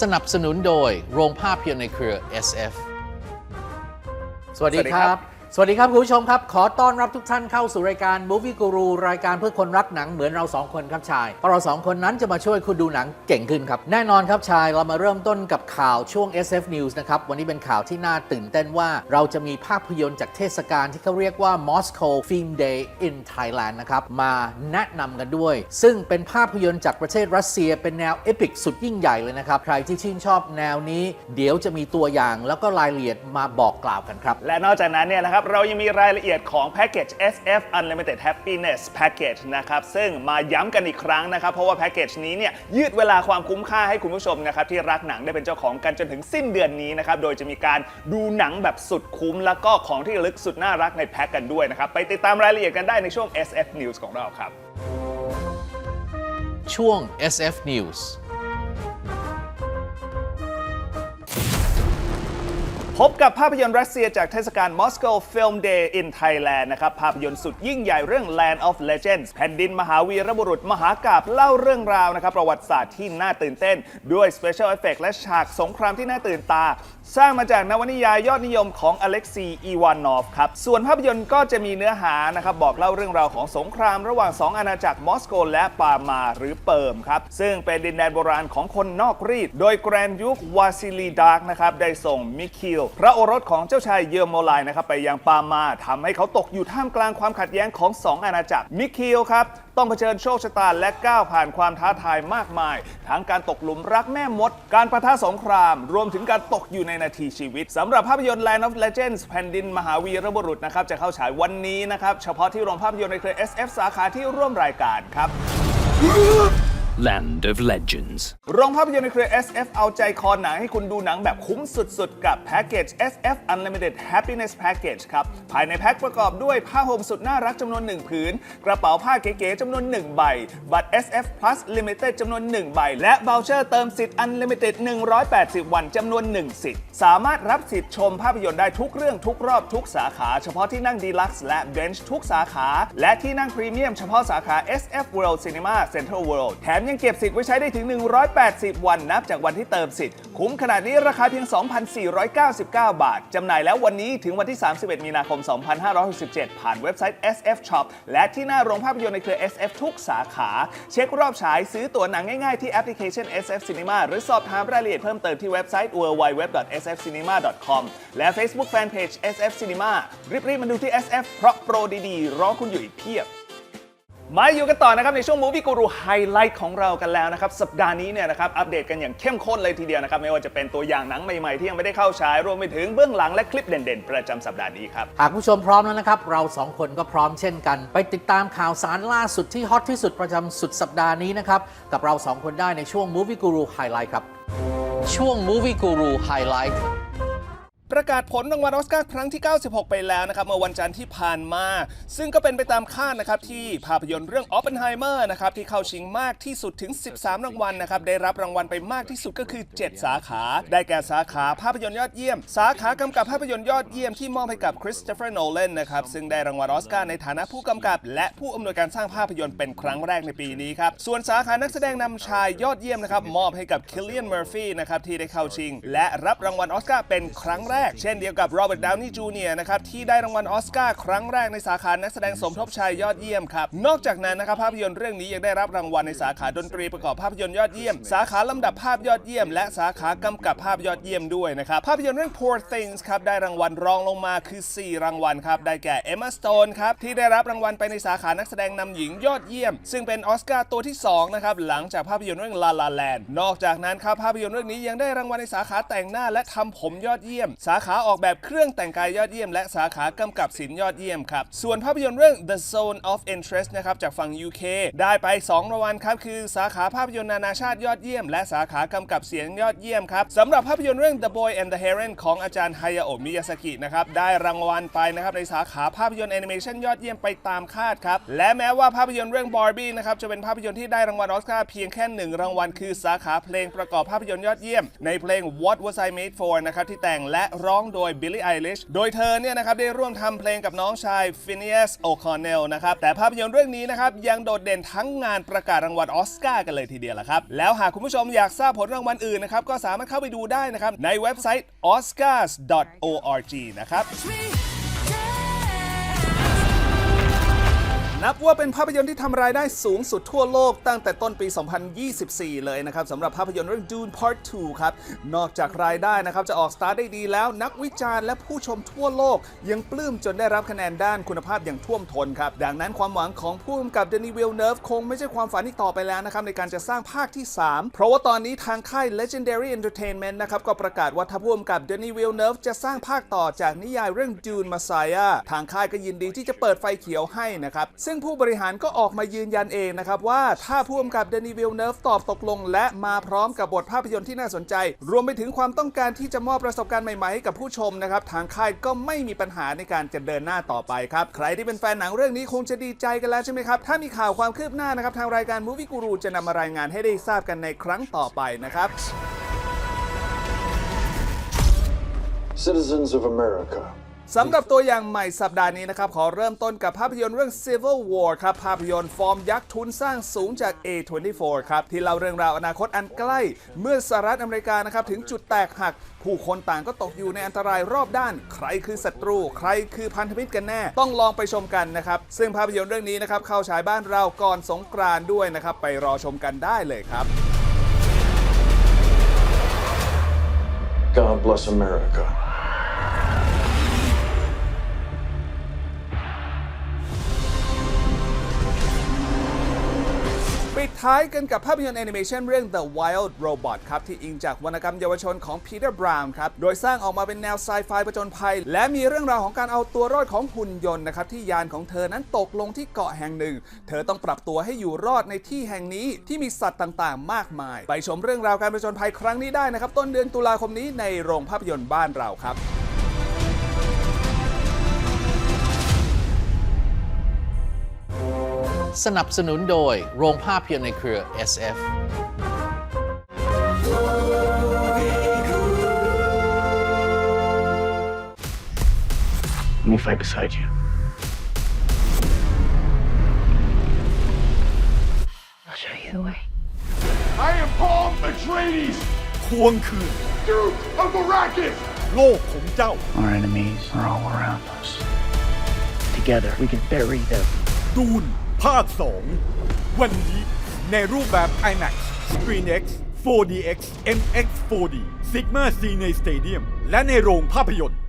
สนับสนุนโดยโรงภาพยนตร์ในเครือ SF สวัสดีสวัสดีคครัรับบ สวัสดีครับ คุณผู้ชมครับ ขอต้อนรับทุกท่านเข้าสู่รายการ Movie Guru รายการเพื่อคนรักหนังเหมือนเราสองคนครับชายเพราะเราสองคนนั้นจะมาช่วยคุณดูหนังเก่งขึ้นครับ แน่นอนครับชายเรามาเริ่มต้นกับข่าวช่วง SF News นะครับ วันนี้เป็นข่าวที่น่าตื่นเต้นว่า เราจะมีภาพยนตร์จากเทศกาลที่เขาเรียกว่า Moscow Film Day in Thailand นะครับมาแนะนำกันด้วย ซึ่งเป็นภาพยนตร์จากประเทศรัสเซีย เป็นแนวเอพิกสุดยิ่งใหญ่เลยนะครับใครที่ชื่นชอบแนวนี้ เดี๋ยวจะมีตัวอย่างแล้วก็รายละเอียดมาบอกกล่าวกันครับและนอกจากนั้นเนี่ยนะครับเรายังมีรายละเอียดของแพ็กเกจ SF Unlimited Happiness Package นะครับซึ่งมาย้ำกันอีกครั้งนะครับ เพราะว่าแพ็กเกจนี้เนี่ยยืดเวลาความคุ้มค่าให้คุณผู้ชมนะครับที่รักหนังได้เป็นเจ้าของกันจนถึงสิ้นเดือนนี้นะครับโดยจะมีการดูหนังแบบสุดคุ้ม แล้วก็ของที่ระลึกสุดน่ารักในแพ็กกันด้วยนะครับไปติดตามรายละเอียดกันได้ในช่วง SF News ของเราครับ ช่วง SF News พบกับภาพยนตร์รัสเซียจากเทศกาล Moscow Film Day in Thailand นะครับ ภาพยนตร์สุดยิ่งใหญ่เรื่อง Land of Legends แผ่นดินมหาวีรบุรุษมหากาบเล่าเรื่องราวนะครับประวัติศาสตร์ที่น่าตื่นเต้น ด้วย Special Effect และฉากสงครามที่น่าตื่นตา สร้างมาจากนวนิยายยอดนิยมของอเล็กซีอีวานอฟครับ ส่วนภาพยนตร์ก็จะมีเนื้อหานะครับบอกเล่าเรื่องราวของสงครามระหว่าง 2 อาณาจักรมอสโกและปามาหรือเปิมครับซึ่งเป็นดินแดนโบราณของคนนอกรีด โดยแกรนยุควาซิลีดาร์กนะครับได้ส่งมิคิลพระโอรสของเจ้าชายเยอร์โมไลน์นะครับไปยังปามาทำให้เขาตกอยู่ท่ามกลางความขัดแย้งของ 2 อาณาจักรมิคิลครับต้องเผชิญโชคชะตาและก้าวผ่านความท้าทายมากมาย ทั้งการตกหลุมรักแม่มด การประทะสงคราม รวมถึงการตกอยู่ในนาทีชีวิตสำหรับภาพยนตร์ Land of Legends แผ่นดินมหาวีรบุรุษนะครับจะเข้าฉายวันนี้นะครับ เฉพาะที่โรงภาพยนตร์ในเครือ SF สาขาที่ร่วมรายการครับ Land of Legends. โรงภาพยนตร์ในเครือ SF เอาใจคอหนังให้คุณดูหนังแบบคุ้มสุดๆ กับแพ็กเกจ SF Unlimited Happiness Package ครับ ภายในแพ็กประกอบด้วยผ้าห่มสุดน่ารักจำนวน 1 ผืน กระเป๋าผ้าเก๋ๆจำนวน 1 ใบ บัตร SF Plus Limited จำนวน 1 ใบ และเบลเชอร์เติมสิทธิ์ Unlimited 180 วันจำนวน 1 สิทธิ์ สามารถรับสิทธิ์ชมภาพยนตร์ได้ทุกเรื่องทุกรอบทุกสาขา เฉพาะที่นั่งดีลักซ์และเบนช์ทุกสาขา และที่นั่งพรีเมียมเฉพาะสาขา SF World Cinema Central World แถมยังเก็บสิทธิ์ไว้ใช้ได้ถึง 180 วันนับจากวันที่เติมสิทธิ์ คุ้มขนาดนี้ราคาเพียง 2,499 บาท จำหน่ายแล้ววันนี้ถึงวันที่ 31 มีนาคม 2567 ผ่านเว็บไซต์ SF Shop และที่หน้าโรงภาพยนตร์ในเครือ SF ทุกสาขา เช็ครอบฉายซื้อตั๋วหนังง่ายๆที่แอปพลิเคชัน SF Cinema หรือสอบถามรายละเอียดเพิ่มเติมที่เว็บไซต์ www.sfcinema.com และ Facebook Fanpage SF Cinema รีบๆมาดูที่ SF เพราะโปรดีๆรอคุณอยู่อีกเพียบ มาอยู่กันต่อนะครับในช่วง Movie Guru Highlight ของเรากันแล้วนะครับ สัปดาห์นี้เนี่ยนะครับอัปเดตกันอย่างเข้มข้นเลยทีเดียวนะครับ ไม่ว่าจะเป็นตัวอย่างหนังใหม่ ๆ ที่ยังไม่ได้เข้าฉาย รวมไปถึงเบื้องหลังและคลิปเด่นๆ ประจำสัปดาห์นี้ครับ หากผู้ชมพร้อมแล้วนะครับ เราสองคนก็พร้อมเช่นกัน ไปติดตามข่าวสารล่าสุดที่ฮอตที่สุดประจำสุดสัปดาห์นี้นะครับ กับเราสองคนได้ในช่วง Movie Guru Highlight ครับ ช่วง Movie Guru Highlight ประกาศผลรางวัลออสการ์ครั้งที่ 96 ไปแล้วนะครับเมื่อวันจันทร์ที่ผ่านมา ซึ่งก็เป็นไปตามคาดนะครับที่ภาพยนตร์เรื่อง Oppenheimer นะครับที่เข้าชิงมากที่สุดถึง 13 รางวัลนะครับได้รับรางวัลไปมากที่สุดก็คือ 7 สาขา ได้แก่สาขาภาพยนตร์ยอดเยี่ยม สาขากำกับภาพยนตร์ยอดเยี่ยมที่มอบให้กับคริสโตเฟอร์โนแลนนะครับซึ่งได้รางวัลออสการ์ในฐานะผู้กำกับ และผู้อำนวยการสร้างภาพยนตร์เป็นครั้งแรกในปีนี้ครับส่วนสาขานักแสดงนำชายยอดเยี่ยมนะครับมอบให้กับคิลเลียนเมอร์ฟี่นะครับที่ได้เข้าชิง และรับรางวัลออสการ์เป็นครั้งแรกเช่นเดียวกับโรเบิร์ตดาวนี่จูเนียร์นะครับที่ได้รางวัลออสการ์ครั้งแรกในสาขานักแสดงสมทบชายยอดเยี่ยมครับ นอกจากนั้นนะครับภาพยนตร์เรื่องนี้ยังได้รับรางวัลในสาขาดนตรีประกอบภาพยนตร์ยอดเยี่ยม สาขาลำดับภาพยอดเยี่ยม และสาขากำกับภาพยอดเยี่ยมด้วยนะครับภาพยนตร์เรื่อง Poor Things ครับได้รางวัลรองลงมาคือ 4 รางวัลครับได้แก่ Emma Stone ครับที่ได้รับรางวัลไปในสาขานักแสดงนำหญิงยอดเยี่ยม ซึ่งเป็นออสการ์ตัวที่2นะครับหลังจากภาพยนตร์เรื่อง La La Land นอกจากนั้นครับภาพยนตร์เรื่องนี้ยังได้รางวัลในสาขาแต่งหน้าและทำผมยอดเยี่ยมสาขาออกแบบเครื่องแต่งกายยอดเยี่ยม และสาขากำกับศิลป์ยอดเยี่ยมครับ ส่วนภาพยนตร์เรื่อง The Zone of Interest นะครับจากฝั่ง UK ได้ไป 2รางวัลครับ คือสาขาภาพยนตร์นานาชาติยอดเยี่ยม และสาขากำกับเสียงยอดเยี่ยมครับสำหรับภาพยนตร์เรื่อง The Boy and the Heron ของอาจารย์ฮายาโอะมิยาสกินะครับได้รางวัลไปนะครับในสาขาภาพยนตร์แอนิเมชันยอดเยี่ยมไปตามคาดครับและแม้ว่าภาพยนตร์เรื่อง Barbie นะครับจะเป็นภาพยนตร์ที่ได้รางวัลออสการ์เพียงแค่หนึ่งรางวัลคือสาขาเพลงประกอบภาพยนตร์ยอดเยี่ยม ในเพลง What Was I Made For นะครับที่แต่งและร้องโดย Billie Eilish โดยเธอเนี่ยนะครับได้ร่วมทำเพลงกับน้องชาย Phineas O'Connell นะครับ แต่ภาพยนตร์เรื่องนี้นะครับยังโดดเด่นทั้งงานประกาศรางวัลออสการ์กันเลยทีเดียวละครับ แล้วหากคุณผู้ชมอยากทราบผลรางวัลอื่นนะครับก็สามารถเข้าไปดูได้นะครับในเว็บไซต์ oscars.org นะครับ นับว่าเป็นภาพยนตร์ที่ทำรายได้สูงสุดทั่วโลกตั้งแต่ต้นปี 2024 เลยนะครับสำหรับภาพยนตร์เรื่อง Dune Part 2 ครับ นอกจากรายได้นะครับจะออกสตาร์ทได้ดีแล้ว นักวิจารณ์และผู้ชมทั่วโลก ยังปลื้มจนได้รับคะแนนด้านคุณภาพอย่างท่วมท้นครับ ดังนั้นความหวังของผู้กำกับเดนิวิลเนิร์ฟคงไม่ใช่ความฝันอีกต่อไปแล้วนะครับในการจะสร้างภาคที่ 3 เพราะว่าตอนนี้ทางค่าย Legendary Entertainment นะครับก็ประกาศว่าถ้าผู้กำกับเดนิวิลเนิร์ฟจะสร้างภาคต่อจากนิยายเรื่อง Dune Messiah ทางค่ายก็ยินดีที่จะเปิดไฟเขียวให้นะครับซึ่งผู้บริหารก็ออกมายืนยันเองนะครับว่าถ้าผู้กำกับเดนิวิลเนิร์ฟตอบตกลง และมาพร้อมกับบทภาพยนตร์ที่น่าสนใจ รวมไปถึงความต้องการที่จะมอบประสบการณ์ใหม่ๆให้กับผู้ชมนะครับทางค่ายก็ไม่มีปัญหาในการจะเดินหน้าต่อไปครับ ใครที่เป็นแฟนหนังเรื่องนี้คงจะดีใจกันแล้วใช่ไหมครับ ถ้ามีข่าวความคืบหน้านะครับทางรายการ Movie Guru จะนำมารายงานให้ได้ทราบกันในครั้งต่อไปนะครับ Citizens of America. สำหรับตัวอย่างใหม่สัปดาห์นี้นะครับ ขอเริ่มต้นกับภาพยนตร์เรื่อง Civil War ครับ ภาพยนตร์ฟอร์มยักษ์ทุนสร้างสูงจาก A24 ครับ ที่เล่าเรื่องราวอนาคตอันใกล้ เมื่อสหรัฐอเมริกานะครับ ถึงจุดแตกหัก ผู้คนต่างก็ตกอยู่ในอันตรายรอบด้าน ใครคือศัตรู ใครคือพันธมิตรกันแน่ ต้องลองไปชมกันนะครับ ซึ่งภาพยนตร์เรื่องนี้นะครับเข้าฉายบ้านเราก่อนสงกรานต์ด้วยนะครับไปรอชมกันได้เลยครับ God bless America. ปิดท้ายกันกับภาพยนตร์แอนิเมชันเรื่อง The Wild Robot ครับ ที่อิงจากวรรณกรรมเยาวชนของ Peter Brown ครับ โดยสร้างออกมาเป็นแนวไซไฟประจนภัย และมีเรื่องราวของการเอาตัวรอดของหุ่นยนต์นะครับ ที่ยานของเธอนั้นตกลงที่เกาะแห่งหนึ่ง เธอต้องปรับตัวให้อยู่รอดในที่แห่งนี้ที่มีสัตว์ต่างๆ มากมาย ไปชมเรื่องราวการประจนภัยครั้งนี้ได้นะครับต้นเดือนตุลาคมนี้ในโรงภาพยนตร์บ้านเราครับ สนับสนุนโดยโรงภาพยนตร์ในเครือ SF Let me fight beside you. I'll show you the way. I am Paul Atreides, ทวงคืน Duke of Arrakis! โลกของเจ้า Our enemies are all around us. Together, we can bury them. ดูน ภาค 2 วันนี้ในรูปแบบ IMAX ScreenX 4DX MX 4D Sigma Cine Stadium และในโรงภาพยนตร์